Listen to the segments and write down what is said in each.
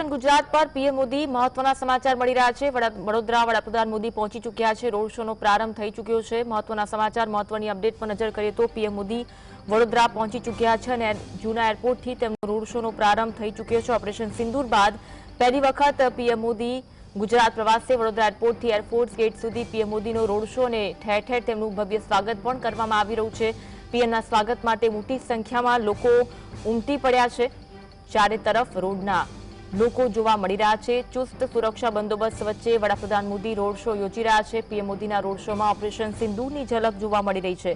ગુજરાત પર પીએમ મોદી મહત્વના સમાચાર મળી રહ્યા છે. વડા- વડોદરા વડાપ્રધાન મોદી પહોંચી ચૂક્યા છે. રોડ શોનો પ્રારંભ થઈ ચૂક્યો છે. મહત્વના સમાચાર, મહત્વની અપડેટ પર નજર કરીએ તો પીએમ મોદી વડોદરા પહોંચી ચૂક્યા છે અને જૂના એરપોર્ટથી તેમનો રોડ શોનો પ્રારંભ થઈ ચૂક્યો છે. ઓપરેશન સિંદૂર બાદ પહેલી વખત પીએમ મોદી ગુજરાત પ્રવાસે વડોદરા એરપોર્ટથી એરફોર્સ ગેટ સુધી પીએમ મોદીનો રોડ શો અને ઠેર ઠેર તેમનું ભવ્ય સ્વાગત પણ કરવામાં આવી રહ્યું છે. પીએમના સ્વાગત માટે મોટી સંખ્યામાં લોકો ઉમટી પડ્યા છે. ચારે તરફ રોડના લોકો જોવા મળી રહ્યા છે. ચુસ્ત સુરક્ષા બંદોબસ્ત વચ્ચે વડાપ્રધાન મોદી રોડ શો યોજી રહ્યા છે. પીએમ મોદીના રોડ શોમાં ઓપરેશન સિંધુની ઝલક જોવા મળી રહી છે.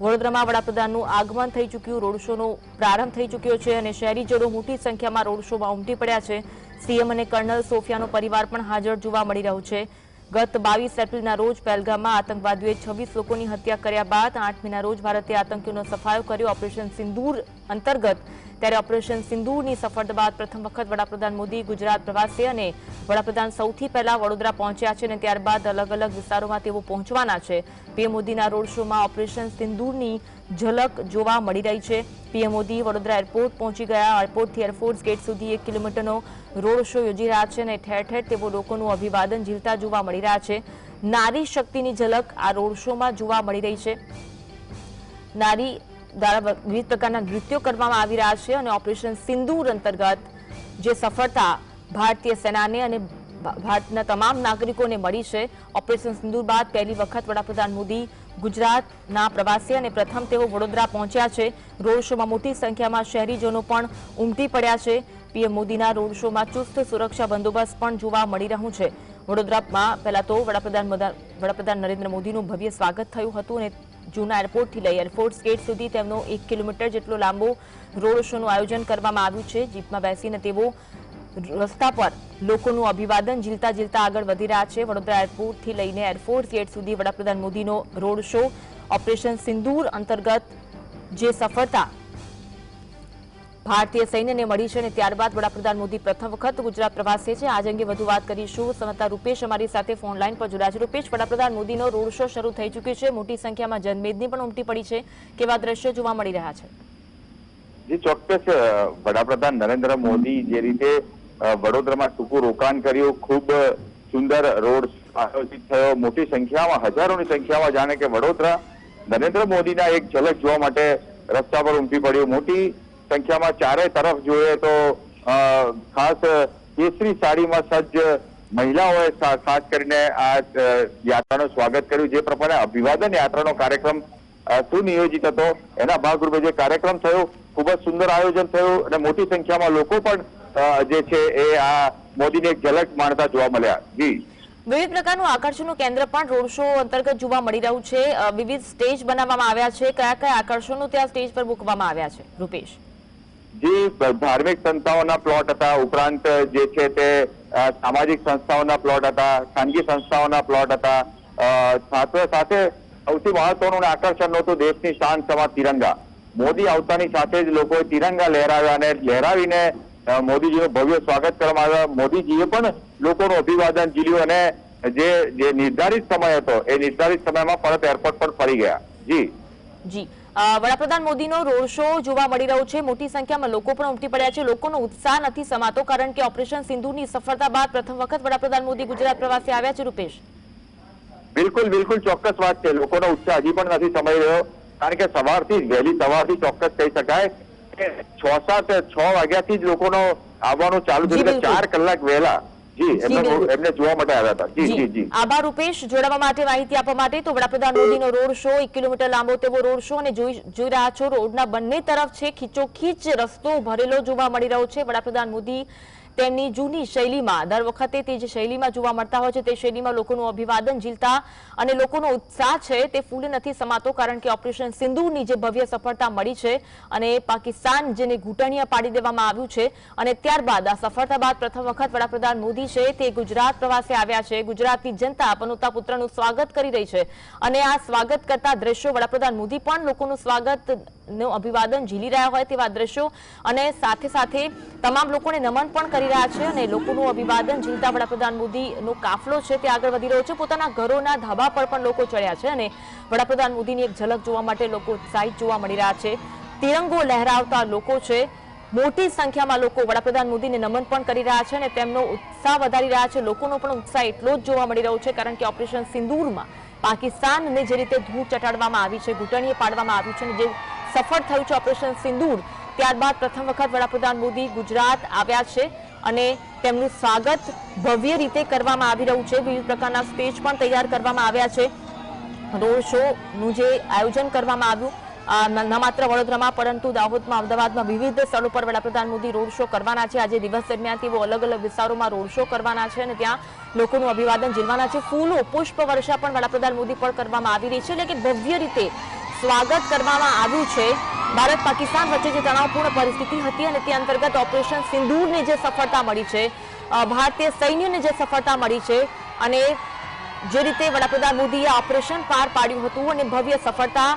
વડોદરામાં વડાપ્રધાનનું આગમન થઈ ચૂક્યું. રોડ શોનો પ્રારંભ થઈ ચૂક્યો છે અને શહેરીજનો મોટી સંખ્યામાં રોડ શોમાં ઉમટી પડ્યા છે. સીએમ અને કર્નલ સોફિયાનો પરિવાર પણ હાજર જોવા મળી રહ્યો છે. ગત બાવીસ એપ્રિલના રોજ પહેલગામમાં આતંકવાદીઓએ છવ્વીસ લોકોની હત્યા કર્યા બાદ આઠમીના રોજ ભારતે આતંકીઓનો સફાયો કર્યો. ઓપરેશન સિંદૂર અંતર્ગત ત્યારે ઓપરેશન સિંદૂરની સફળતા બાદ પ્રથમ વખત વડાપ્રધાન મોદી ગુજરાત પ્રવાસે અને વડાપ્રધાન સૌથી પહેલા વડોદરા પહોંચ્યા છે અને ત્યારબાદ અલગ અલગ વિસ્તારોમાં તેઓ પહોંચવાના છે. પીએમ મોદીના રોડ શોમાં ઓપરેશન સિંદૂરની ઝલક જોવા મળી રહી છે. પીએમ મોદી વડોદરા એરપોર્ટ પહોંચી ગયા. એરપોર્ટથી એરફોર્સ ગેટ સુધી એક કિલોમીટરનો રોડ શો યોજી રહ્યા છે અને ઠેર ઠેર તેઓ લોકોનું અભિવાદન ઝીલતા જોવા મળી રહ્યા છે. નારી શક્તિની ઝલક આ રોડ શોમાં જોવા મળી રહી છે. નારી દ્વારા વિવિધ પ્રકારના નૃત્યો કરવામાં આવી રહ્યા છે અને ઓપરેશન સિંદૂર અંતર્ગત જે સફળતા ભારતીય સેનાને અને ભારતના તમામ નાગરિકોને મળી છે. ઓપરેશન સિંદૂર બાદ પહેલી વખત વડાપ્રધાન મોદી ગુજરાતના પ્રવાસી અને પ્રથમ તેઓ વડોદરા પહોંચ્યા છે. રોડ શોમાં મોટી સંખ્યામાં શહેરીજનો પણ ઉમટી પડ્યા છે. પીએમ મોદીના રોડ શોમાં ચુસ્ત સુરક્ષા બંદોબસ્ત પણ જોવા મળી રહ્યું છે. વડોદરામાં પહેલા તો વડાપ્રધાન વડાપ્રધાન નરેન્દ્ર મોદીનું ભવ્ય સ્વાગત થયું હતું અને જૂના એરપોર્ટથી લઈ એરફોર્સ ગેટ સુધી તેમનો એક કિલોમીટર જેટલો લાંબો રોડ શોનું આયોજન કરવામાં આવ્યું છે. જીપમાં બેસીને તેઓ રસ્તા પર લોકોનું અભિવાદન ઝીલતા ઝીલતા આગળ વધી રહ્યા છે. વડોદરા એરપોર્ટથી લઈને એરફોર્સ ગેટ સુધી વડાપ્રધાન મોદીનો રોડ શો ઓપરેશન સિંદૂર અંતર્ગત જે સફળતા ભારતીય સૈન્યને મળી છે અને ત્યારબાદ વડાપ્રધાન મોદી પ્રથમ વખત ગુજરાત પ્રવાસે છે. આજ અંગે વધુ વાત કરીશું. સંવાદદાતા રૂપેશ અમારી સાથે ફોન લાઈન પર જોડાયા છે. રૂપેશ વડાપ્રધાન મોદીનો રોડ શો શરૂ થઈ ચૂક્યો છે. મોટી સંખ્યામાં જનમેદની પણ ઉમટી પડી છે. કેવા દ્રશ્યો જોવા મળી રહ્યા છે? જે ચોક્કસ અ, વડાપ્રધાન નરેન્દ્ર મોદી જે રીતે અ, વડોદરામાં ટૂંકું રોકાણ કર્યું. ખૂબ સુંદર રોડ આયોજિત થયો. મોટી સંખ્યામાં, હજારોની સંખ્યામાં જાણે કે વડોદરા નરેન્દ્ર મોદીના એક ઝલક જોવા માટે રસ્તા પર ઉમટી પડ્યું. મોટી સંખ્યામાં ચારે તરફ જોઈએ તો ખાસ કેસરી સાડીમાં સજ્જ મહિલાઓએ ખાસ કરીને આ યાત્રાનું સ્વાગત કર્યું. જે પ્રમાણે અભિવાદન યાત્રાનો કાર્યક્રમ સુનિયોજિત હતો. એના ભાગરૂપે જે કાર્યક્રમ થયો, ખૂબ જ સુંદર આયોજન થયું અને મોટી સંખ્યામાં લોકો પણ જે છે એ આ મોદીને એક ઝલક માણતા જોવા મળ્યા. જી. વિવિધ પ્રકારનું આકર્ષણનું કેન્દ્ર પણ રોડ શો અંતર્ગત જોવા મળી રહ્યું છે. વિવિધ સ્ટેજ બનાવવામાં આવ્યા છે. કયા કયા આકર્ષણો ત્યાં સ્ટેજ પર મૂકવામાં આવ્યા છે? રૂપેશ. જી ધાર્મિક સંસ્થાઓના પ્લોટ હતા ઉપરાંત જે છે તે સામાજિક સંસ્થાઓના પ્લોટ હતા ખાનગી સંસ્થાઓના પ્લોટ હતા. સાથે સાથે સૌથી મહત્વનું આકર્ષણ નહોતું હતું દેશની શાન સમા તિરંગા. મોદી આવતાની સાથે જ લોકોએ તિરંગા લહેરાવ્યા અને લહેરાવીને મોદીજીનું ભવ્ય સ્વાગત કરવામાં આવ્યા. મોદીજીએ પણ લોકોનું અભિવાદન ઝીલ્યું અને જે જે નિર્ધારિત સમય હતો એ નિર્ધારિત સમયમાં પરત એરપોર્ટ પર ફરી ગયા. જી. જી. વડાપ્રધાન મોદીનો રોડ શો જોવા મળી રહ્યો છે. મોટી સંખ્યામાં લોકો પણ ઉમટી પડ્યા છે. લોકોનો ઉત્સાહ નથી સમાતો કારણ કે ઓપરેશન સિંધુની સફળતા બાદ પ્રથમ વખત વડાપ્રધાન મોદી ગુજરાત પ્રવાસે આવ્યા છે રૂપેશ. બિલકુલ બિલકુલ ચોક્કસ વાત છે. લોકોનો ઉત્સાહ હજી પણ નથી સમય રહ્યો. કારણ કે સવારથી વહેલી સવારથી ચોક્કસ કહી શકાય છ સાત છ વાગ્યાથી જ લોકોનો આવવાનું ચાલુ થયું ચાર કલાક વહેલા. જી એમને જોવા માટે આવ્યા હતા. જી. જી જી. આભાર રૂપેશ. જોડાવા માટે માહિતી આપવા માટે તો વડાપ્રધાન મોદીનો રોડ શો એક કિલોમીટર લાંબો તેવો રોડ શો અને જોઈ જોઈ રહ્યા છો રોડના બંને તરફ છે ખીચોખીચ રસ્તો ભરેલો જોવા મળી રહ્યો છે. વડાપ્રધાન મોદી તેમની જૂની શૈલીમાં દર વખતે તે જે શૈલીમાં જોવા મળતા હોય છે, તે શૈલીમાં લોકોનું અભિવાદન ઝીલતા અને લોકોનો ઉત્સાહ છે તે ફૂલે નથી સમાતો કારણ કે ઓપરેશન સિંદૂરની જે ભવ્ય સફળતા મળી છે અને પાકિસ્તાન જેને ઘૂંટણીયા પાડી દેવામાં આવ્યું છે અને ત્યારબાદ આ સફળતા બાદ પ્રથમ વખત વડાપ્રધાન મોદી છે તે ગુજરાત પ્રવાસે આવ્યા છે. ગુજરાતની જનતા પનોતા પુત્રનું સ્વાગત કરી રહી છે અને આ સ્વાગત કરતા દ્રશ્યો વડાપ્રધાન મોદી પણ લોકોનું સ્વાગતનું અભિવાદન ઝીલી રહ્યા હોય તેવા દ્રશ્યો અને સાથે સાથે તમામ લોકોને નમન પણ કરી રહ્યા છે અને લોકોનું અભિવાદન ઝીલતા વડાપ્રધાન મોદીનો કાફલો છે તે આગળ વધી રહ્યો છે. પોતાના ઘરોના ધાબા પર પણ લોકો ચડ્યા છે અને વડાપ્રધાન મોદીની એક ઝલક જોવા માટે લોકો ઉત્સાહિત જોવા મળી રહ્યા છે. તિરંગો લહેરાવતા લોકો છે. મોટી સંખ્યામાં લોકો વડાપ્રધાન મોદીને નમન પણ કરી રહ્યા છે અને તેમનો ઉત્સાહ વધારી રહ્યા છે. લોકોનો પણ ઉત્સાહ એટલો જ જોવા મળી રહ્યો છે કારણ કે ઓપરેશન સિંદૂરમાં પાકિસ્તાનને જે રીતે ધૂળ ચટાડવામાં આવી છે, ઘૂંટણીએ પાડવામાં આવ્યું છે અને જે સફળ થયું છે ઓપરેશન સિંદૂર, ત્યારબાદ પ્રથમ વખત વડાપ્રધાન મોદી ગુજરાત આવ્યા છે. અને તેમનું સ્વાગત ભવ્ય રીતે કરવામાં આવી રહ્યું છે. વિવિધ પ્રકારના સ્ટેજ પણ તૈયાર કરવામાં આવ્યા છે. રોડ શોનું જે આયોજન કરવામાં આવ્યું ન માત્ર વડોદરામાં, પરંતુ દાહોદમાં, અમદાવાદમાં વિવિધ સ્થળો પર વડાપ્રધાન મોદી રોડ શો કરવાના છે. આજે દિવસ દરમિયાન તેઓ અલગ અલગ વિસ્તારોમાં રોડ શો કરવાના છે અને ત્યાં લોકોનું અભિવાદન ઝીલવાના છે. ફૂલો, પુષ્પ, વર્ષા પણ વડાપ્રધાન મોદી પર કરવામાં આવી રહી છે. એટલે કે ભવ્ય રીતે સ્વાગત કરવામાં આવ્યું છે. ભારત પાકિસ્તાન વચ્ચે જે તણાવપૂર્ણ પરિસ્થિતિ હતી અને તે અંતર્ગત ઓપરેશન સિંદૂરને જે સફળતા મળી છે ભારતીય સૈન્યને જે સફળતા મળી છે અને જે રીતે વડાપ્રધાન મોદીએ ઓપરેશન પાર પાડ્યું હતું અને ભવ્ય સફળતા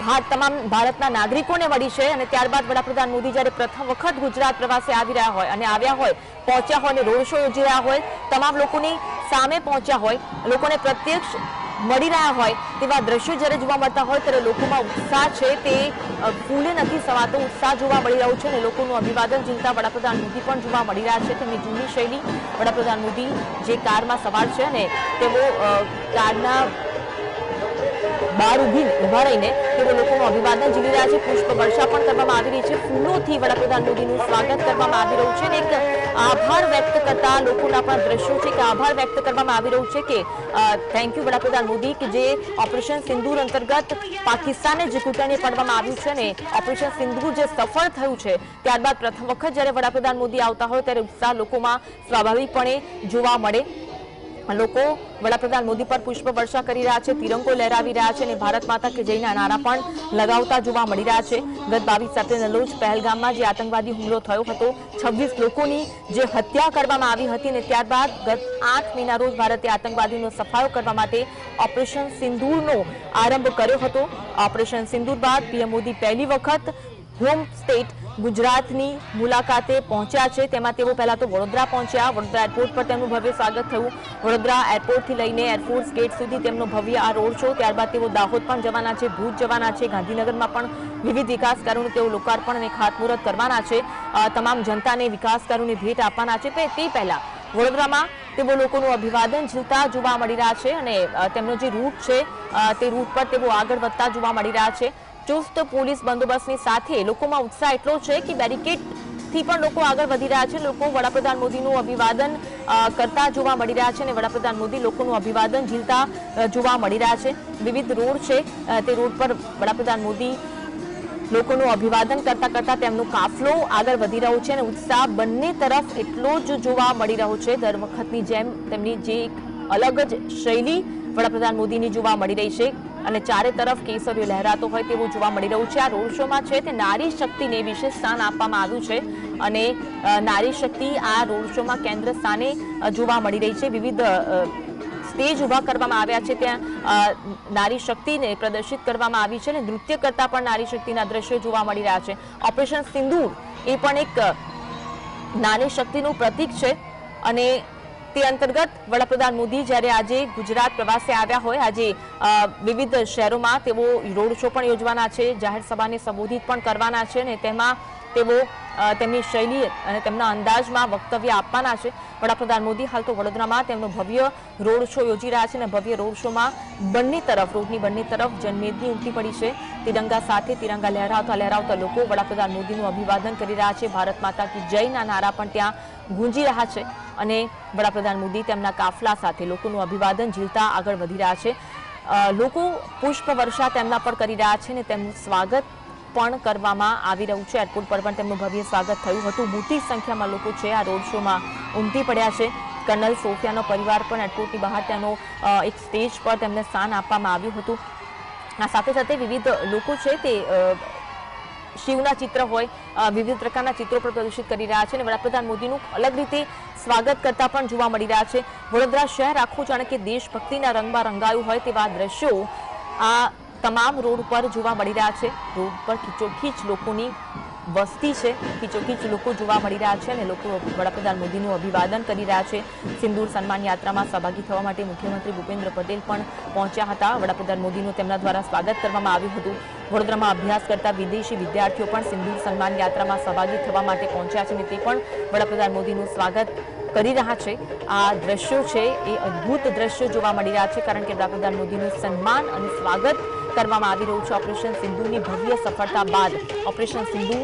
ભારત તમામ ભારતના નાગરિકોને મળી છે અને ત્યારબાદ વડાપ્રધાન મોદી જ્યારે પ્રથમ વખત ગુજરાત પ્રવાસે આવી રહ્યા હોય અને આવ્યા હોય, પહોંચ્યા હોય અને રોડ શો યોજી રહ્યા હોય, તમામ લોકોની સામે પહોંચ્યા હોય, લોકોને પ્રત્યક્ષ મળી રહ્યા હોય તેવા દ્રશ્યો જ્યારે જોવા મળતા હોય ત્યારે લોકોમાં ઉત્સાહ છે તે ફૂલે નથી સમાતો ઉત્સાહ જોવા મળી રહ્યો છે અને લોકોનું અભિવાદન ઝીલતા વડાપ્રધાન મોદી પણ જોવા મળી રહ્યા છે. તેમની જૂની શૈલી વડાપ્રધાન મોદી જે કારમાં સવાર છે અને તેઓ કારના બહાર ઊભી ઊભા રહીને તેઓ લોકોનું અભિવાદન ઝીલી રહ્યા છે. પુષ્પ વર્ષા પણ કરવામાં આવી રહી છે. ફૂલોથી વડાપ્રધાન મોદીનું સ્વાગત કરવામાં આવી રહ્યું છે અને એક આભાર વ્યક્ત કરતા લોકોના પણ દ્રશ્યો છે કે આભાર વ્યક્ત કરવામાં આવી રહ્યું છે કે થેન્ક યુ વડાપ્રધાન મોદી કે જે ઓપરેશન સિંદૂર અંતર્ગત પાકિસ્તાને જે ઘૂંટણીએ પાડવામાં આવ્યું છે ને ઓપરેશન સિંદૂર જે સફળ થયું છે, ત્યારબાદ પ્રથમ વખત જ્યારે વડાપ્રધાન મોદી આવતા હોય ત્યારે ઉત્સાહ લોકોમાં સ્વાભાવિકપણે જોવા મળે. લોકો વડાપ્રધાન મોદી પર પુષ્પ વર્ષા કરી રહ્યા છે, તિરંગો લહેરાવી રહ્યા છે અને ભારત માતા કે જયના નારા પણ લગાવતા જોવા મળી રહ્યા છે. ગત બાવીસ સાથે નલોજ પહેલગામમાં જે આતંકવાદી હુમલો થયો હતો, છવ્વીસ લોકોની જે હત્યા કરવામાં આવી હતી અને ત્યારબાદ ગત આઠ મહિના રોજ ભારતે આતંકવાદીનો સફાયો કરવા માટે ઓપરેશન સિંદૂરનો આરંભ કર્યો હતો. ઓપરેશન સિંદૂર બાદ પીએમ મોદી પહેલી વખત હોમ સ્ટેટ ગુજરાતની મુલાકાતે પહોંચ્યા છે. તેમાં તેઓ પહેલા તો વડોદરા પહોંચ્યા. વડોદરા એરપોર્ટ પર તેમનું ભવ્ય સ્વાગત થયું. વડોદરા એરપોર્ટથી લઈને એરફોર્સ ગેટ સુધી તેમનો ભવ્ય આ રોડ શો. ત્યારબાદ તેઓ દાહોદ પણ જવાના છે, ભુજ જવાના છે, ગાંધીનગરમાં પણ વિવિધ વિકાસ કાર્યોનું તેઓ લોકાર્પણ અને ખાતમુહૂર્ત કરવાના છે. તમામ જનતાને વિકાસ કાર્યોની ભેટ આપવાના છે. તે પહેલા વડોદરામાં તેઓ લોકોનું અભિવાદન ઝીલતા જોવા મળી રહ્યા છે અને તેમનો જે રૂટ છે તે રૂટ પર તેઓ આગળ વધતા જોવા મળી રહ્યા છે. ચુસ્ત પોલીસ બંદોબસ્તની સાથે લોકોમાં ઉત્સાહ એટલો છે કે બેરિકેડથી પણ લોકો આગળ વધી રહ્યા છે. લોકો વડાપ્રધાન મોદીનું અભિવાદન કરતા જોવા મળી રહ્યા છે અને વડાપ્રધાન મોદી લોકોનું અભિવાદન ઝીલતા જોવા મળી રહ્યા છે. વિવિધ રોડ છે તે રોડ પર વડાપ્રધાન મોદી લોકોનું અભિવાદન કરતા કરતા તેમનો કાફલો આગળ વધી રહ્યો છે અને ઉત્સાહ બંને તરફ એટલો જ જોવા મળી રહ્યો છે. દર વખતની જેમ તેમની જે એક અલગ જ શૈલી વડાપ્રધાન મોદીની જોવા મળી રહી છે. અને ચારે તરફ કેસરીઓ લહેરાતો હોય તેવું જોવા મળી રહ્યું છે. આ રોડ શોમાં છે તે નારી શક્તિને વિશેષ સ્થાન આપવામાં આવ્યું છે અને નારી શક્તિ આ રોડ શોમાં કેન્દ્ર સ્થાને જોવા મળી રહી છે. વિવિધ સ્ટેજ ઊભા કરવામાં આવ્યા છે. ત્યાં નારી શક્તિને પ્રદર્શિત કરવામાં આવી છે અને નૃત્ય કરતા પણ નારી શક્તિના દ્રશ્યો જોવા મળી રહ્યા છે. ઓપરેશન સિંદૂર એ પણ એક નારી શક્તિનું પ્રતીક છે અને તે અંતર્ગત વડાપ્રધાન મોદી જ્યારે આજે ગુજરાત પ્રવાસે આવ્યા હોય, આજે વિવિધ શહેરોમાં તેઓ રોડ શો પણ યોજવાના છે, જાહેર સભાને સંબોધિત પણ કરવાના છે અને તેમાં તેઓ તેમની શૈલી અને તેમના અંદાજમાં વક્તવ્ય આપવાના છે. વડાપ્રધાન મોદી હાલ તો વડોદરામાં તેમનો ભવ્ય રોડ શો યોજી રહ્યા છે અને ભવ્ય રોડ શોમાં બંને તરફ, રોડની બંને તરફ જનમેદની ઉમટી પડી છે. તિરંગા સાથે તિરંગા લહેરાવતા લહેરાવતા લોકો વડાપ્રધાન મોદીનું અભિવાદન કરી રહ્યા છે. ભારત માતા કી જયના નારા પણ ત્યાં ગુંજી રહ્યા છે અને વડાપ્રધાન મોદી તેમના કાફલા સાથે લોકોનું અભિવાદન ઝીલતા આગળ વધી રહ્યા છે. લોકો પુષ્પ વર્ષા તેમના પર કરી રહ્યા છે અને તેમનું સ્વાગત પણ કરવામાં આવી રહ્યું છે. એરપોર્ટ પર પણ તેમનું ભવ્ય સ્વાગત થયું હતું. મોટી સંખ્યામાં લોકો છે આ રોડ શોમાં ઉમટી પડ્યા છે. કર્નલ સોફિયાનો પરિવાર પણ એરપોર્ટની બહાર તેનો એક સ્ટેજ પર તેમને સ્થાન આપવામાં આવ્યું હતું. આ સાથે સાથે વિવિધ લોકો છે તે શિવના ચિત્ર હોય વિવિધ પ્રકારના ચિત્રો પણ પ્રદર્શિત કરી રહ્યા છે અને વડાપ્રધાન મોદીનું અલગ રીતે સ્વાગત કરતા પણ જોવા મળી રહ્યા છે. વડોદરા શહેર આખું જાણે કે દેશભક્તિના રંગમાં રંગાયું હોય તેવા દ્રશ્યો આ તમામ રોડ પર જોવા મળી રહ્યા છે. રોડ પર ખીચોખીચ લોકોની વસ્તી છે. ખીચોખીચ લોકો જોવા મળી રહ્યા છે અને લોકો વડાપ્રધાન મોદીનું અભિવાદન કરી રહ્યા છે. સિંદૂર સન્માન યાત્રામાં સહભાગી થવા માટે મુખ્યમંત્રી ભૂપેન્દ્ર પટેલ પણ પહોંચ્યા હતા. વડાપ્રધાન મોદીનું તેમના દ્વારા સ્વાગત કરવામાં આવ્યું હતું. વડોદરામાં અભ્યાસ કરતા વિદેશી વિદ્યાર્થીઓ પણ સિંધુ સન્માન યાત્રામાં સહભાગી થવા માટે પહોંચ્યા છે અને તે પણ વડાપ્રધાન મોદીનું સ્વાગત કરી રહ્યા છે. આ દ્રશ્યો છે, એ અદ્ભુત દ્રશ્યો જોવા મળી રહ્યા છે, કારણ કે વડાપ્રધાન મોદીનું સન્માન અને સ્વાગત કરવામાં આવી રહ્યું છે. ઓપરેશન સિંધુની ભવ્ય સફળતા બાદ ઓપરેશન સિંધુ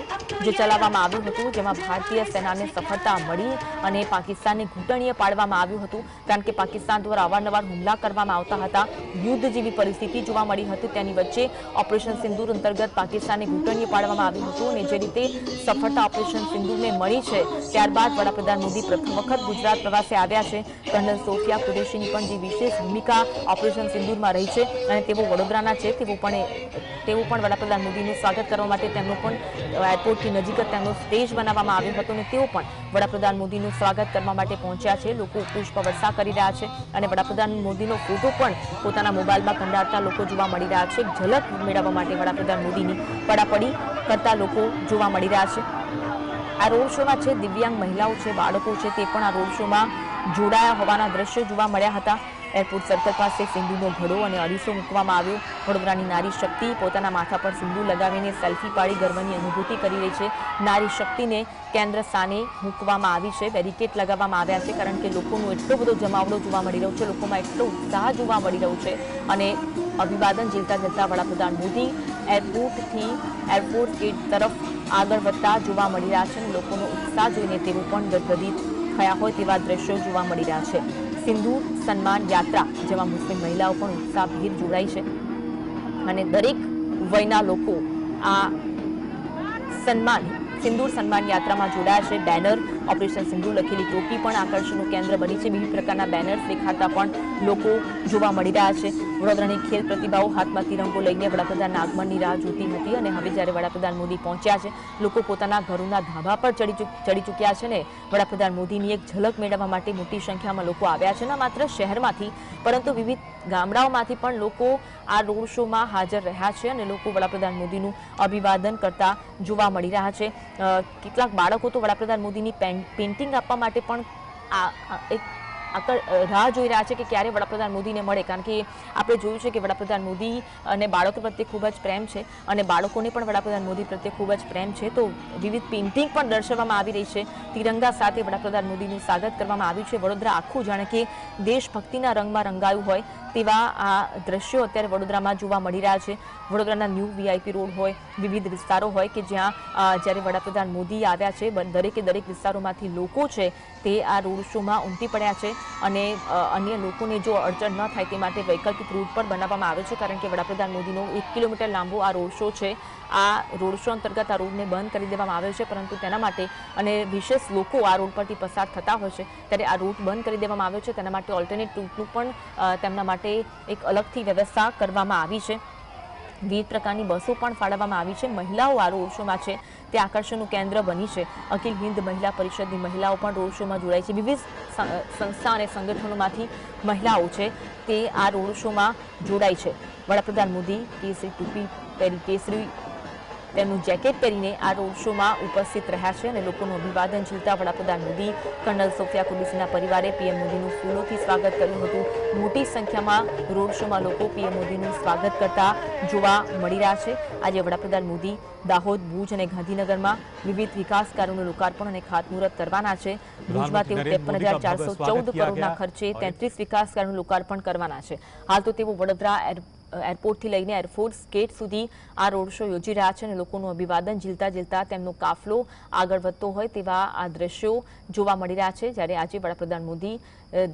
જે ચલાવવામાં આવ્યું હતું, જેમાં ભારતીય સેનાને સફળતા મળી અને પાકિસ્તાનને ઘૂંટણીએ પાડવામાં આવ્યું હતું. કારણ કે પાકિસ્તાન દ્વારા અવારનવાર હુમલા કરવામાં આવતા હતા. યુદ્ધ જેવી પરિસ્થિતિ જોવા મળી હતી. તેની વચ્ચે ઓપરેશન સિંધુર અંતર્ગત પાકિસ્તાનને ઘૂંટણીએ પાડવામાં આવ્યું હતું અને જે રીતે સફળતા ઓપરેશન સિંધુને મળી છે, ત્યારબાદ વડાપ્રધાન મોદી પ્રથમ વખત ગુજરાત પ્રવાસે આવ્યા છે. કર્નલ સોફિયા કુરેશીની પણ જે વિશેષ ભૂમિકા ઓપરેશન સિંધુરમાં રહી છે અને તેઓ વડોદરાના છે. તેઓ પણ તેઓ પણ વડાપ્રધાન મોદીનું સ્વાગત કરવા માટે તેમનું પણ એરપોર્ટની નજીક જ તેમનો સ્ટેજ બનાવવામાં આવ્યો હતો અને તેઓ પણ વડાપ્રધાન મોદીનું સ્વાગત કરવા માટે પહોંચ્યા છે. લોકો પુષ્પ વર્ષા કરી રહ્યા છે અને વડાપ્રધાન મોદીનો ફોટો પણ પોતાના મોબાઈલમાં કંડારતા લોકો જોવા મળી રહ્યા છે. ઝલક મેળવવા માટે વડાપ્રધાન મોદીની પડાપડી કરતા લોકો જોવા મળી રહ્યા છે. આ રોડ શોમાં છે, દિવ્યાંગ મહિલાઓ છે, બાળકો છે, તે પણ આ રોડ શોમાં જોડાયા હોવાના દ્રશ્યો જોવા મળ્યા હતા. એરપોર્ટ સર્કલ પાસે સિંધુનો ઘડો અને અરીસો મૂકવામાં આવ્યો. વડોદરાની નારી શક્તિ પોતાના માથા પર સિંધુ લગાવીને સેલ્ફી પાડી ગર્વની અનુભૂતિ કરી રહી છે. નારી શક્તિને કેન્દ્ર સ્થાને મૂકવામાં આવી છે. બેરિકેડ લગાવવામાં આવ્યા છે કારણ કે લોકોનો એટલો બધો જમાવડો જોવા મળી રહ્યો છે. લોકોમાં એટલો ઉત્સાહ જોવા મળી રહ્યો છે અને અભિવાદન ઝીલતા ઝીલતા વડાપ્રધાન મોદી એરપોર્ટથી એરપોર્ટ ગેટ તરફ આગળ વધતા જોવા મળી રહ્યા છે લોકોનો ઉત્સાહ જોઈને તેઓ પણ ગદગદિત થયા હોય તેવા દ્રશ્યો જોવા મળી રહ્યા છે. સિંદૂર સન્માન યાત્રા, જેમાં મુસ્લિમ મહિલાઓ પણ ઉત્સાહભેર જોડાઈ છે. અને દરેક વયના લોકો આ સન્માન, સિંદૂર સન્માન યાત્રામાં જોડાયા છે. બેનર ઓપરેશન સિંધુ લખેલી ટોપી પણ આકર્ષણનું કેન્દ્ર બની છે. વિવિધ પ્રકારના બેનર્સ દેખાતા પણ લોકો જોવા મળી રહ્યા છે. વડોદરાની ખેલ પ્રતિભાઓ હાથમાં તિરંગો લઈને વડાપ્રધાનના આગમનની રાહ જોતી હતી અને હવે જ્યારે વડાપ્રધાન મોદી પહોંચ્યા છે, લોકો પોતાના ઘરોના ધાબા પર ચડી ચડી ચૂક્યા છે ને વડાપ્રધાન મોદીની એક ઝલક મેળવવા માટે મોટી સંખ્યામાં લોકો આવ્યા છે. ન માત્ર શહેરમાંથી, પરંતુ વિવિધ ગામડાઓમાંથી પણ લોકો આ રોડ શોમાં હાજર રહ્યા છે અને લોકો વડાપ્રધાન મોદીનું અભિવાદન કરતા જોવા મળી રહ્યા છે. કેટલાક બાળકો તો વડાપ્રધાન મોદીની પેઇન્ટિંગ આપવા માટે પણ એક આગળ રાહ જોઈ રહ્યા છે કે ક્યારે વડાપ્રધાન મોદીને મળે. કારણ કે આપણે જોયું છે કે વડાપ્રધાન મોદી અને બાળકો પ્રત્યે ખૂબ જ પ્રેમ છે અને બાળકોને પણ વડાપ્રધાન મોદી પ્રત્યે ખૂબ જ પ્રેમ છે. તો વિવિધ પેઇન્ટિંગ પણ દર્શાવવામાં આવી રહી છે. તિરંગા સાથે વડાપ્રધાન મોદીનું સ્વાગત કરવામાં આવ્યું છે. વડોદરા આખું જાણે કે દેશભક્તિના રંગમાં રંગાયું હોય તેવા આ દ્રશ્યો અત્યારે વડોદરામાં જોવા મળી રહ્યા છે. વડોદરાના ન્યૂ વીઆઈપી રોડ હોય, વિવિધ વિસ્તારો હોય કે જ્યાં જ્યારે વડાપ્રધાન મોદી આવ્યા છે દરેકે દરેક વિસ્તારોમાંથી લોકો છે તે આ રોડ શોમાં ઉમટી પડ્યા છે અને અન્ય લોકોને જો અડચણ ન થાય તે માટે વૈકલ્પિક રૂટ પણ બનાવવામાં આવ્યો છે કારણ કે વડાપ્રધાન મોદીનો એક કિલોમીટર લાંબો આ રોડ શો છે. આ રોડ શો અંતર્ગત આ રોડને બંધ કરી દેવામાં આવ્યો છે પરંતુ તેના માટે અને વિશેષ લોકો આ રોડ પરથી પસાર થતા હોય છે. ત્યારે આ રૂટ બંધ કરી દેવામાં આવ્યો છે. તેના માટે ઓલ્ટરનેટ રૂટનું પણ તેમના માટે એક અલગથી વ્યવસ્થા કરવામાં આવી છે. વિવિધ પ્રકારની બસો પણ ફાળવવામાં આવી છે. મહિલાઓ આ રોડ શોમાં છે. તે આકર્ષણનું કેન્દ્ર બની છે. અખિલ હિન્દ મહિલા પરિષદની મહિલાઓ પણ રોડ શોમાં જોડાય છે. વિવિધ સંસ્થા અને સંગઠનોમાંથી મહિલાઓ છે. તે આ રોડ શોમાં જોડાય છે. વડાપ્રધાન મોદી, કેસરી ટોપી પહેરી કેસરી તેમનું જેકેટ પહેરીને આ રોડ શોમાં ઉપસ્થિત રહ્યા છે અને લોકોનું અભિવાદન ઝીલતા વડાપ્રધાન મોદી કર્નલ સોફિયા કુદુસીના પરિવારે પીએમ મોદીનું ફૂલોથી સ્વાગત કર્યું હતું. મોટી સંખ્યામાં રોડ શોમાં લોકો પીએમ મોદીનું સ્વાગત કરતા જોવા મળી રહ્યા છે. આજે વડાપ્રધાન મોદી દાહોદ ભુજ અને ગાંધીનગરમાં વિવિધ વિકાસ કાર્યોનું લોકાર્પણ અને ખાતમુહૂર્ત કરવાના છે. ભુજમાં તેઓ ત્રેપન હજાર ચારસો ચૌદ કરોડના ખર્ચે તેત્રીસ વિકાસ કાર્યોનું લોકાર્પણ કરવાના છે. હાલ તો તેઓ વડોદરા એર એરપોર્ટથી લઈને એરફોર્સ ગેટ સુધી આ રોડ શો યોજી રહ્યા છે અને લોકોનું અભિવાદન ઝીલતા ઝીલતા તેમનો કાફલો આગળ વધતો હોય તેવા આ દ્રશ્યો જોવા મળી રહ્યા છે, જ્યારે આજે વડાપ્રધાન મોદી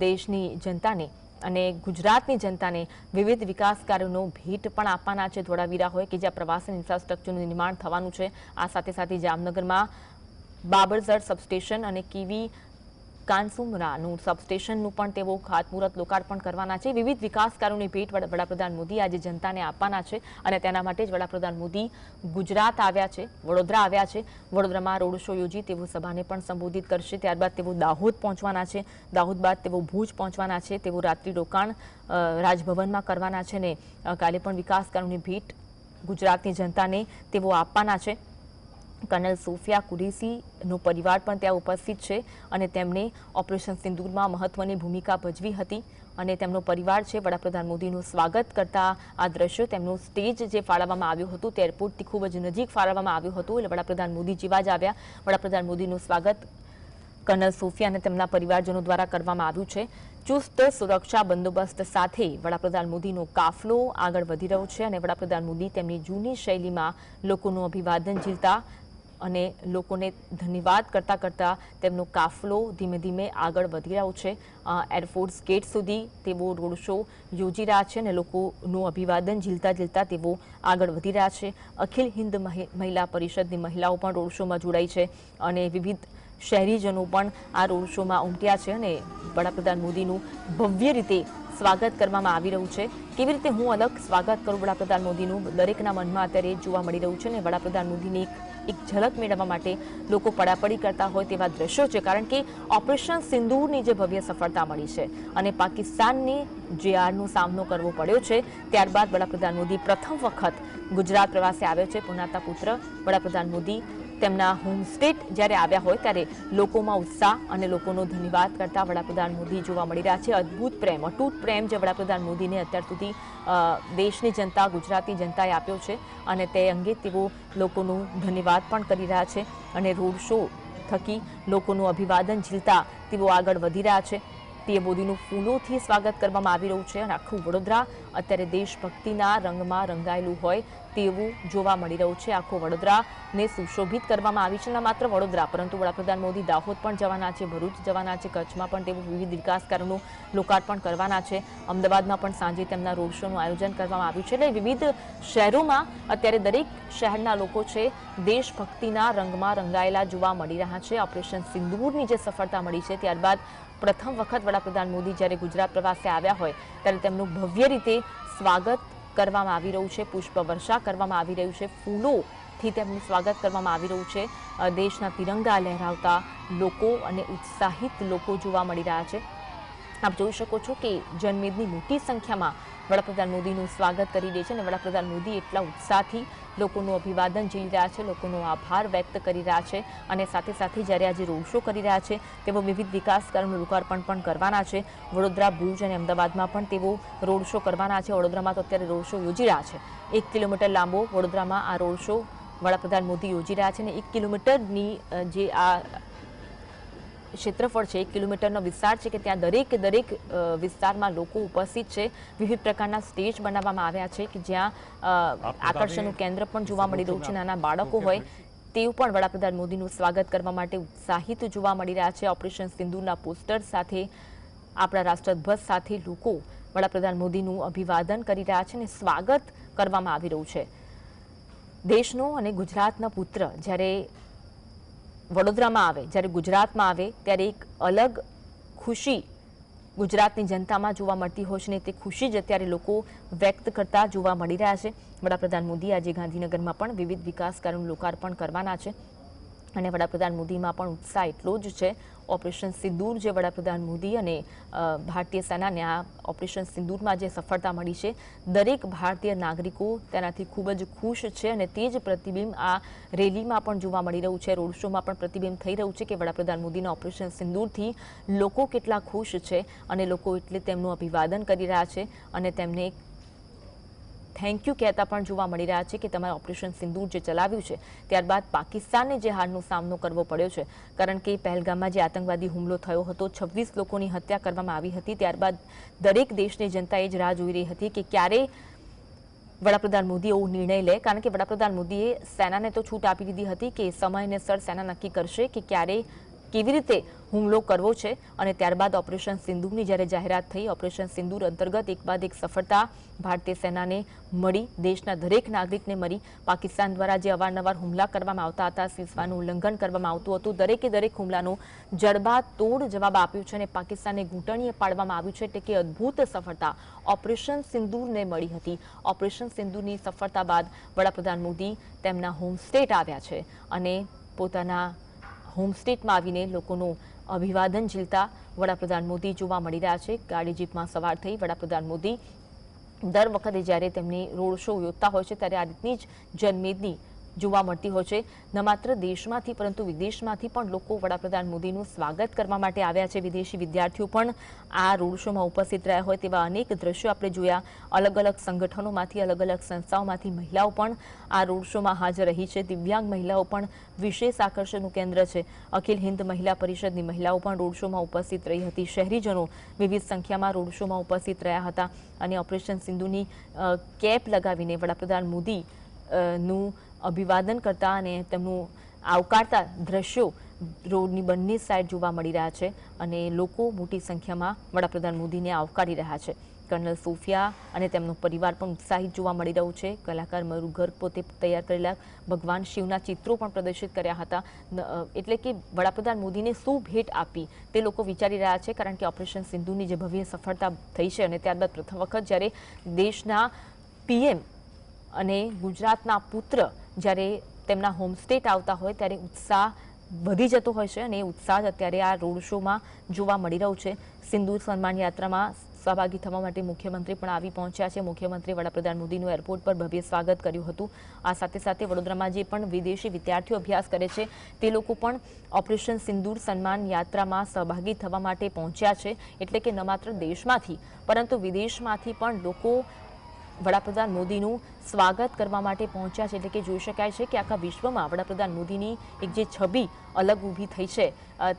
દેશની જનતાને અને ગુજરાતની જનતાને વિવિધ વિકાસ કાર્યોનો ભેટ પણ આપવાના છે. ધોળાવીરા હોય કે જ્યાં પ્રવાસન ઇન્ફ્રાસ્ટ્રક્ચરનું નિર્માણ થવાનું છે, આ સાથે સાથે જામનગરમાં બાબરઝર સબસ્ટેશન અને કીવી કાનસુમરાનું સબસ્ટેશનનું પણ તેઓ ખાતમુહૂર્ત લોકાર્પણ કરવાના છે. વિવિધ વિકાસ કાર્યોની ભેટ વડાપ્રધાન મોદી આજે જનતાને આપવાના છે અને તેના માટે જ વડાપ્રધાન મોદી ગુજરાત આવ્યા છે, વડોદરા આવ્યા છે. વડોદરામાં રોડ શો યોજી તેઓ સભાને પણ સંબોધિત કરશે. ત્યારબાદ તેઓ દાહોદ પહોંચવાના છે. દાહોદ બાદ તેઓ ભુજ પહોંચવાના છે. તેઓ રાત્રિ રોકાણ રાજભવનમાં કરવાના છે ને કાલે પણ વિકાસ કાર્યોની ભેટ ગુજરાતની જનતાને તેઓ આપવાના છે. કર્નલ સોફિયા કુરેશીનો પરિવાર પણ ત્યાં ઉપસ્થિત છે અને તેમણે ઓપરેશન સિંદૂરમાં મહત્વની ભૂમિકા ભજવી હતી અને તેમનો પરિવાર છે. વડાપ્રધાન મોદીનું સ્વાગત કરતા આ દ્રશ્યો તેમનું સ્ટેજ જે ફાળવવામાં આવ્યું હતું તે એરપોર્ટથી ખૂબ જ નજીક ફાળવવામાં આવ્યું હતું એટલે વડાપ્રધાન મોદી જેવા જ આવ્યા. વડાપ્રધાન મોદીનું સ્વાગત કર્નલ સોફિયા અને તેમના પરિવારજનો દ્વારા કરવામાં આવ્યું છે. ચુસ્ત, સુરક્ષા બંદોબસ્ત સાથે વડાપ્રધાન મોદીનો કાફલો આગળ વધી રહ્યો છે અને વડાપ્રધાન મોદી તેમની જૂની શૈલીમાં લોકોનું અભિવાદન ઝીલતા અને લોકોને ધન્યવાદ કરતા કરતા તેમનો કાફલો ધીમે ધીમે આગળ વધી રહ્યો છે. એરફોર્સ ગેટ સુધી તેઓ રોડ શો યોજી રહ્યા છે અને લોકોનું અભિવાદન ઝીલતા ઝીલતા તેઓ આગળ વધી રહ્યા છે. અખિલ હિન્દ મહિ- મહિલા પરિષદની મહિલાઓ પણ રોડ શોમાં જોડાઈ છે અને વિવિધ શહેરીજનો પણ આ રોડ શોમાં ઉમટ્યા છે અને વડાપ્રધાન મોદીનું ભવ્ય રીતે સ્વાગત કરવામાં આવી રહ્યું છે. કેવી રીતે હું અલગ સ્વાગત કરું વડાપ્રધાન મોદીનું? દરેકના મનમાં અત્યારે જોવા મળી રહ્યું છે અને વડાપ્રધાન મોદીની એક ઝલક મેળવવા માટે લોકો પડાપડી કરતા હોય તેવા દ્રશ્યો છે, કારણ કે ઓપરેશન સિંદૂરની જે ભવ્ય સફળતા મળી છે અને પાકિસ્તાનને જે આરનો સામનો કરવો પડ્યો છે, ત્યારબાદ વડાપ્રધાન મોદી પ્રથમ વખત ગુજરાત પ્રવાસે આવ્યો છે. પુનાતા પુત્ર વડાપ્રધાન મોદી તેમના હોમસ્ટેટ જ્યારે આવ્યા હોય ત્યારે લોકોમાં ઉત્સાહ અને લોકોનો ધન્યવાદ કરતા વડાપ્રધાન મોદી જોવા મળી રહ્યા છે. અદ્ભુત પ્રેમ, અટૂટ પ્રેમ જે વડાપ્રધાન મોદીને અત્યાર સુધી દેશની જનતા, ગુજરાતી જનતાએ આપ્યો છે અને તે અંગે તેઓ લોકોનું ધન્યવાદ પણ કરી રહ્યા છે અને રોડ શો થકી લોકોનું અભિવાદન ઝીલતા તેઓ આગળ વધી રહ્યા છે. તે મોદીનું ફૂલોથી સ્વાગત કરવામાં આવી રહ્યું છે અને આખું વડોદરા અત્યારે દેશભક્તિના રંગમાં રંગાયેલું હોય તેવું જોવા મળી રહ્યું છે. આખું વડોદરાને સુશોભિત કરવામાં આવી છે. ન માત્ર વડોદરા, પરંતુ વડાપ્રધાન મોદી દાહોદ પણ જવાના છે, ભરૂચ જવાના છે, કચ્છમાં પણ તેઓ વિવિધ વિકાસ કાર્યોનું લોકાર્પણ કરવાના છે. અમદાવાદમાં પણ સાંજે તેમના રોડ શોનું આયોજન કરવામાં આવ્યું છે. એટલે વિવિધ શહેરોમાં અત્યારે દરેક શહેરના લોકો છે, દેશભક્તિના રંગમાં રંગાયેલા જોવા મળી રહ્યા છે. ઓપરેશન સિંદૂરની જે સફળતા મળી છે, ત્યારબાદ પ્રથમ વખત વડાપ્રધાન મોદી જ્યારે ગુજરાત પ્રવાસે આવ્યા હોય, ત્યારે તેમનું ભવ્ય રીતે સ્વાગત કરવામાં આવી રહ્યું છે, પુષ્પ વર્ષા કરવામાં આવી રહ્યું છે, ફૂલોથી તેમનું સ્વાગત કરવામાં આવી રહ્યું છે. દેશના તિરંગા લહેરાવતા લોકો અને ઉત્સાહિત લોકો જોવા મળી રહ્યા છે. આપ જોઈ શકો છો કે જનમેદની મોટી સંખ્યામાં વડાપ્રધાન મોદીનું સ્વાગત કરી દે છે અને વડાપ્રધાન મોદી એટલા ઉત્સાહથી લોકોનું અભિવાદન ઝીલી રહ્યા છે, લોકોનો આભાર વ્યક્ત કરી રહ્યા છે અને સાથે સાથે જ્યારે આજે રોડ શો કરી રહ્યા છે, તેઓ વિવિધ વિકાસ કાર્યનું લોકાર્પણ પણ કરવાના છે. વડોદરા, ભુજ અને અમદાવાદમાં પણ તેઓ રોડ શો કરવાના છે. વડોદરામાં તો અત્યારે રોડ શો યોજી રહ્યા છે. એક કિલોમીટર લાંબો વડોદરામાં આ રોડ શો વડાપ્રધાન મોદી યોજી રહ્યા છે અને એક કિલોમીટરની જે આ ક્ષેત્રફળ છે એક કિલોમીટરનો વિસ્તાર છે કે ત્યાં દરેક દરેક વિસ્તારમાં લોકો ઉપસ્થિત છે. વિવિધ પ્રકારના સ્ટેજ બનાવવામાં આવ્યા છે કે જ્યાં આકર્ષણનું કેન્દ્ર પણ જોવા મળી રહ્યું છે નાના બાળકો હોય. તેવું પણ વડાપ્રધાન મોદીનું સ્વાગત કરવા માટે ઉત્સાહિત જોવા મળી રહ્યા છે. ઓપરેશન સિંધુના પોસ્ટર સાથે આપણા રાષ્ટ્રધ્વજ સાથે લોકો વડાપ્રધાન મોદીનું અભિવાદન કરી રહ્યા છે અને સ્વાગત કરવામાં આવી રહ્યું છે. દેશનો અને ગુજરાતના પુત્ર જ્યારે વડોદરામાં આવે, જ્યારે ગુજરાતમાં આવે, ત્યારે એક અલગ ખુશી ગુજરાતની જનતામાં જોવા મળતી હોય છે ને તે ખુશી જ અત્યારે લોકો વ્યક્ત કરતા જોવા મળી રહ્યા છે. વડાપ્રધાન મોદી આજે ગાંધીનગરમાં પણ વિવિધ વિકાસ કાર્યોનું લોકાર્પણ કરવાના છે અને વડાપ્રધાન મોદીમાં પણ ઉત્સાહ એટલો જ છે ઓપરેશન સિંદૂર જે વડાપ્રધાન મોદી અને ભારતીય સેનાને આ ઓપરેશન સિંદૂરમાં જે સફળતા મળી છે, દરેક ભારતીય નાગરિકો તેનાથી ખૂબ જ ખુશ છે અને તે જ પ્રતિબિંબ આ રેલીમાં પણ જોવા મળી રહ્યું છે. રોડ શોમાં પણ પ્રતિબિંબ થઈ રહ્યું છે કે વડાપ્રધાન મોદીના ઓપરેશન સિંદૂરથી લોકો કેટલા ખુશ છે અને લોકો એટલે તેમનું અભિવાદન કરી રહ્યા છે અને તેમને થેન્ક યુ કહેતા પણ જોવા મળી રહ્યા છે કે તમારે ઓપરેશન સિંદૂર જે ચલાવ્યું છે, ત્યારબાદ પાકિસ્તાનને જે હારનો સામનો કરવો પડ્યો છે. કારણ કે પહેલગામમાં જે આતંકવાદી હુમલો થયો હતો, છવ્વીસ લોકોની હત્યા કરવામાં આવી હતી. ત્યારબાદ દરેક દેશની જનતા એ જ રાહ જોઈ રહી હતી કે ક્યારે વડાપ્રધાન મોદી એવો નિર્ણય લે. કારણ કે વડાપ્રધાન મોદીએ સેનાને તો છૂટ આપી દીધી હતી કે સમય અને સર સેના નક્કી કરશે કે ક્યારે, કેવી રીતે હુમલો કરવો છે અને ત્યારબાદ ઓપરેશન સિંદૂરની જ્યારે જાહેરાત થઈ, ઓપરેશન સિંદૂર અંતર્ગત એક બાદ એક સફળતા ભારતીય સેનાને મળી, દેશના દરેક નાગરિકને મળી. પાકિસ્તાન દ્વારા જે અવારનવાર હુમલા કરવામાં આવતા હતા સીઝવાનું ઉલ્લંઘન કરવામાં આવતું હતું, દરેકે દરેક હુમલાનો જડબાતોડ જવાબ આપ્યો છે અને પાકિસ્તાનને ઘૂંટણીએ પાડવામાં આવ્યું છે એટલે કે અદ્ભુત સફળતા ઓપરેશન સિંદૂરને મળી હતી. ઓપરેશન સિંદૂરની સફળતા બાદ વડાપ્રધાન મોદી તેમના હોમ સ્ટેટ આવ્યા છે અને પોતાના હોમસ્ટેટમાં આવીને લોકોનું અભિવાદન ઝીલતા વડાપ્રધાન મોદી જોવા મળી રહ્યા છે. ગાડી જીપમાં સવાર થઈ વડાપ્રધાન મોદી દર વખતે જ્યારે તેમની રોડ શો યોજતા હોય છે, ત્યારે આ રીતની જ જનમેદની જોવા મળતી હોય છે. ન માત્ર દેશમાંથી, પરંતુ વિદેશમાંથી પણ લોકો વડાપ્રધાન મોદીનું સ્વાગત કરવા માટે આવ્યા છે. વિદેશી વિદ્યાર્થીઓ પણ આ રોડ શોમાં ઉપસ્થિત રહ્યા હોય તેવા અનેક દ્રશ્યો આપણે જોયા. અલગ અલગ સંગઠનોમાંથી, અલગ અલગ સંસ્થાઓમાંથી મહિલાઓ પણ આ રોડ શોમાં હાજર રહી છે. દિવ્યાંગ મહિલાઓ પણ વિશેષ આકર્ષણનું કેન્દ્ર છે. અખિલ હિન્દ મહિલા પરિષદની મહિલાઓ પણ રોડ શોમાં ઉપસ્થિત રહી હતી. શહેરીજનો વિવિધ સંખ્યામાં રોડ શોમાં ઉપસ્થિત રહ્યા હતા અને ઓપરેશન સિંધુની કેપ લગાવીને વડાપ્રધાન મોદી નું અભિવાદન કરતા અને તેમનું આવકારતા દ્રશ્યો રોડની બંને સાઈડ જોવા મળી રહ્યા છે અને લોકો મોટી સંખ્યામાં વડાપ્રધાન મોદીને આવકારી રહ્યા છે. કર્નલ સોફિયા અને તેમનો પરિવાર પણ ઉત્સાહિત જોવા મળી રહ્યું છે. કલાકાર મારું ઘર પોતે તૈયાર કરેલા ભગવાન શિવના ચિત્રો પણ પ્રદર્શિત કર્યા હતા. એટલે કે વડાપ્રધાન મોદીને શું ભેટ આપી તે લોકો વિચારી રહ્યા છે કારણ કે ઓપરેશન સિંધુની જે ભવ્ય સફળતા થઈ છે અને ત્યારબાદ પ્રથમ વખત જ્યારે દેશના પીએમ અને ગુજરાતના પુત્ર જ્યારે તેમના હોમ સ્ટેટ આવતા હોય ત્યારે ઉત્સાહ વધી જતો હોય છે અને એ ઉત્સાહ જ અત્યારે આ રોડ શોમાં જોવા મળી રહ્યો છે. સિંદૂર સન્માન યાત્રામાં સહભાગી થવા માટે મુખ્યમંત્રી પણ આવી પહોંચ્યા છે. મુખ્યમંત્રી વડાપ્રધાન મોદીનું એરપોર્ટ પર ભવ્ય સ્વાગત કર્યું હતું. આ સાથે સાથે વડોદરામાં જે પણ વિદેશી વિદ્યાર્થીઓ અભ્યાસ કરે છે, તે લોકો પણ ઓપરેશન સિંદૂર સન્માન યાત્રામાં સહભાગી થવા માટે પહોંચ્યા છે. એટલે કે ન માત્ર દેશમાંથી, પરંતુ વિદેશમાંથી પણ લોકો વડાપ્રધાન મોદીનું સ્વાગત કરવા માટે પહોંચ્યા છે એટલે કે જોઈ શકાય છે કે આખા વિશ્વમાં વડાપ્રધાન મોદીની એક જે છબી અલગ ઊભી થઈ છે.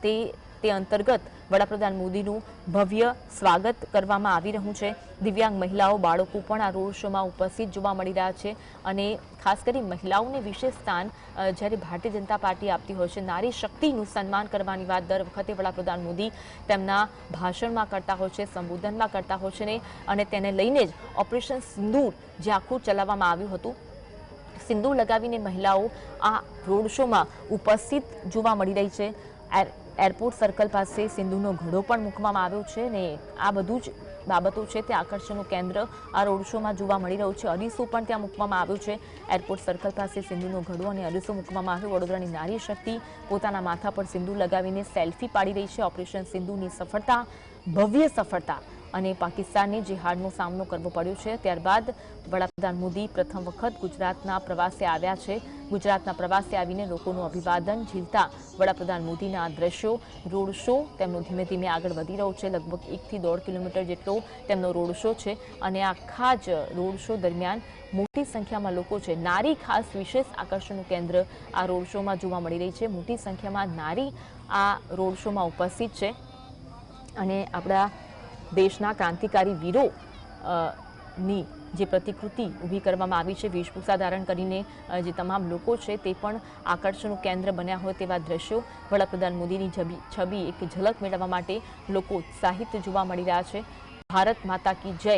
તે તે અંતર્ગત વડાપ્રધાન મોદીનું ભવ્ય સ્વાગત કરવામાં આવી રહ્યું છે. દિવ્યાંગ મહિલાઓ, બાળકો પણ આ રોડ શોમાં ઉપસ્થિત જોવા મળી રહ્યા છે અને ખાસ કરી મહિલાઓને વિશેષ સ્થાન જ્યારે ભારતીય જનતા પાર્ટી આપતી હોય છે, નારી શક્તિનું સન્માન કરવાની વાત દર વખતે વડાપ્રધાન મોદી તેમના ભાષણમાં કરતા હોય છે, સંબોધનમાં કરતા હોય છે અને તેને લઈને જ ઓપરેશન સિંદૂર જે આખું ચલાવવામાં આવ્યું હતું, સિંદૂર લગાવીને મહિલાઓ આ રોડ શોમાં ઉપસ્થિત જોવા મળી રહી છે. એરપોર્ટ સર્કલ પાસે સિંધુનો ઘડો પણ મૂકવામાં આવ્યો છે ને આ બધું જ બાબતો છે તે આકર્ષણનું કેન્દ્ર આ રોડ શોમાં જોવા મળી રહ્યું છે. અરીસો પણ ત્યાં મૂકવામાં આવ્યું છે. એરપોર્ટ સર્કલ પાસે સિંધુનો ઘડો અને અરીસો મૂકવામાં આવ્યો. વડોદરાની નારી શક્તિ પોતાના માથા પર સિંધુ લગાવીને સેલ્ફી પાડી રહી છે. ઓપરેશન સિંધુની સફળતા, ભવ્ય સફળતા અને પાકિસ્તાનને જે હારનો સામનો કરવો પડ્યો છે, ત્યારબાદ વડાપ્રધાન મોદી પ્રથમ વખત ગુજરાતના પ્રવાસે આવ્યા છે. ગુજરાતના પ્રવાસે આવીને લોકોનું અભિવાદન ઝીલતા વડાપ્રધાન મોદીના આ દ્રશ્યો, રોડ શો તેમનો ધીમે ધીમે આગળ વધી રહ્યો છે. લગભગ એકથી દોઢ કિલોમીટર જેટલો તેમનો રોડ શો છે અને આખા જ રોડ શો દરમિયાન મોટી સંખ્યામાં લોકો છે. નારી ખાસ વિશેષ આકર્ષણનું કેન્દ્ર આ રોડ શોમાં જોવા મળી રહી છે. મોટી સંખ્યામાં નારી આ રોડ શોમાં ઉપસ્થિત છે. અને આપણા દેશના ક્રાંતિકારી વીરો ની જે પ્રતિકૃતિ ઊભી કરવામાં આવી છે, વેશભૂષા ધારણ કરીને જે તમામ લોકો છે તે પણ આકર્ષણનું કેન્દ્ર બન્યા હોય તેવા દ્રશ્યો વડાપ્રધાન મોદીની છબી છબી એક ઝલક મેળવવા માટે લોકો ઉત્સાહિત જોવા મળી રહ્યા છે. ભારત માતા કી જય.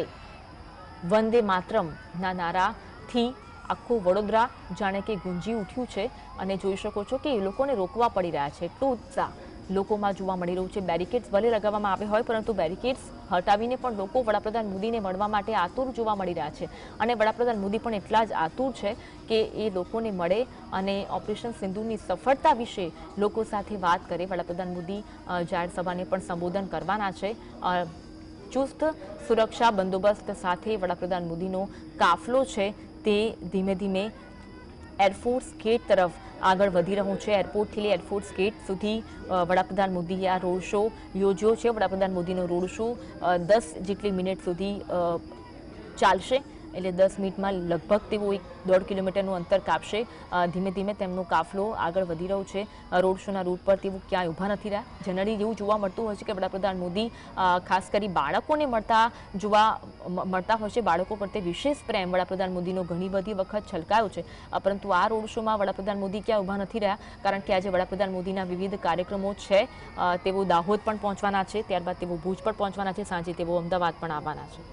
વંદે માતરમના નારાથી આખું વડોદરા જાણે કે ગુંજી ઉઠ્યું છે અને જોઈ શકો છો કે એ લોકોને રોકવા પડી રહ્યા છે. એટલો ઉત્સાહ. લોકોમાં જોવા મળી રહ્યું છે. બેરિકેડ્સ ભલે લગાવવામાં આવ્યા હોય, પરંતુ બેરિકેડ્સ હટાવીને પણ લોકો વડાપ્રધાન મોદીને મળવા માટે આતુર જોવા મળી રહ્યા છે. અને વડાપ્રધાન મોદી પણ એટલા જ આતુર છે કે એ લોકોને મળે અને ઓપરેશન સિંધુની સફળતા વિશે લોકો સાથે વાત કરે. વડાપ્રધાન મોદી જાહેર સભાને પણ સંબોધન કરવાના છે. ચુસ્ત, સુરક્ષા બંદોબસ્ત સાથે વડાપ્રધાન મોદીનો કાફલો છે. તે ધીમે ધીમે એરફોર્સ ગેટ તરફ આગળ વધી રહ્યું છે. એરપોર્ટથી લઈ એરફોર્સ ગેટ સુધી વડાપ્રધાન મોદીએ આ રોડ શો યોજ્યો છે. વડાપ્રધાન મોદીનો રોડ શો દસ જેટલી મિનિટ સુધી ચાલશે. એટલે દસ મિનિટમાં લગભગ તેઓ એક દોઢ કિલોમીટરનું અંતર કાપશે. ધીમે ધીમે તેમનો કાફલો આગળ વધી રહ્યો છે. રોડ શોના રૂટ પર તેઓ ક્યાંય ઊભા નથી રહ્યા. જનરલી એવું જોવા મળતું હોય છે કે વડાપ્રધાન મોદી ખાસ કરી બાળકોને મળતા જોવા મળતા હોય છે. બાળકો પ્રત્યે વિશેષ પ્રેમ વડાપ્રધાન મોદીનો ઘણી બધી વખત છલકાયો છે. પરંતુ આ રોડ શોમાં વડાપ્રધાન મોદી ક્યાં ઊભા નથી રહ્યા? કારણ કે આજે વડાપ્રધાન મોદીના વિવિધ કાર્યક્રમો છે. તેઓ દાહોદ પણ પહોંચવાના છે. ત્યારબાદ તેઓ ભુજ પણ પહોંચવાના છે. સાંજે તેઓ અમદાવાદ પણ આવવાના છે.